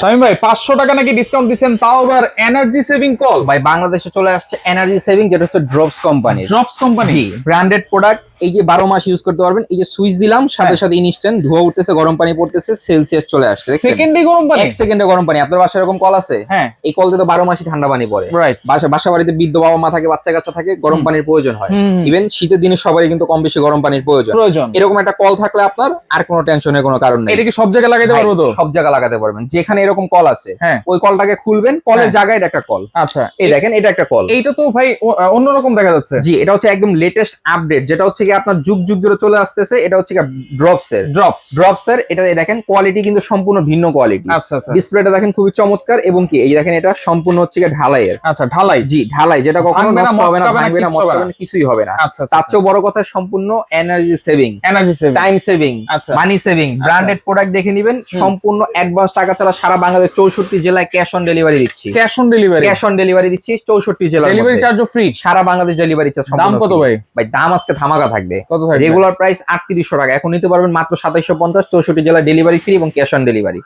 শামিম ভাই পাঁচশো টাকা নাকি ডিসকাউন্ট দিচ্ছেন তাও আবার এনার্জি সেভিং কল ভাই বাংলাদেশে চলে আসছে এনার্জি সেভিং যেটা হচ্ছে drops company drops company branded product এই যে বারো মাস ইউজ করতে পারবেন এই যে সুইচ দিলাম সাথে হ্যাঁ। সাথে ইনস্ট্যান্ট ধোয়া উঠতেছে গরম পানি পড়তেছে সেলসিয়াস চলে আসছে সেকেন্ডে গরম পানি? এক সেকেন্ডে গরম পানি আপনার বাসায় এরকম কল আছে? হ্যাঁ। এই কল দিয়ে তো বারো মাসই ঠান্ডা পানি পড়ে। রাইট বাসা বাসা বাড়িতে বৃদ্ধ বাবা মা থাকে বাচ্চা কাচ্চা থাকে গরম পানির প্রয়োজন হয়। ইভেন শীতের দিনে সবারই কিন্তু কম বেশি গরম পানির প্রয়োজন। প্রয়োজন। এরকম একটা কল থাকলে আপনার আর কোনো টেনশনের কোনো কারণ নেই। এটা কি সব জায়গায় লাগাইতে ভাই, পারব তো? সব জায়গায় লাগাতে পারবেন। যেখানে এরকম কল আছে। হ্যাঁ। ওই কলটাকে খুলবেন কলের হ্যাঁ। জায়গায় একটা কল আচ্ছা এই দেখেন এটা একটা কল এইটা তো ভাই অন্যরকম দেখা যাচ্ছে। জি এটা হচ্ছে একদম লেটেস্ট আপডেট যেটা হচ্ছে কি আপনার যুগ যুগ ধরে চলে আসতেছে এটা হচ্ছে ড্রপস এর। ড্রপস ড্রপস এর এটা দেখেন কোয়ালিটি কিন্তু সম্পূর্ণ ভিন্ন কোয়ালিটি আচ্ছা আচ্ছা। ডিসপ্লেটা দেখেন খুবই চমৎকার এবং কি এই দেখেন এটা সম্পূর্ণ হচ্ছে কি ঢালাইয়ের। আচ্ছা ঢালাই। জি ঢালাই যেটা কখনো নষ্ট হবে না ভাঙবে না হবে না। কিছুই হবে না। আচ্ছা তার চেয়েও বড় কথা সম্পূর্ণ energy saving energy saving time saving আচ্ছা। মানি সেভিং ব্র্যান্ডেড প্রোডাক্ট দেখে নেবেন সম্পূর্ণ অ্যাডভান্স টাকা ছাড়া সারা বাংলাদেশ চৌষট্টি জেলায় ক্যাশ অন ডেলিভারি দিচ্ছি। Cash on delivery cash on delivery দিচ্ছি চৌষট্টি জেলা ডেলিভারি চার্জ ফ্রি সারা বাংলাদেশ ডেলিভারি চার্জ দাম কত ভাই? ভাই দাম আজকে ধামাকা থাকবে। কত রেগুলার প্রাইস আটত্রিশশো টাকা। এখন নিতে পারবেন মাত্র সাতাইশশো পঞ্চাশ চৌষট্টি জেলায় ডেলিভারি ফ্রি এবং ক্যাশ অন ডেলিভারি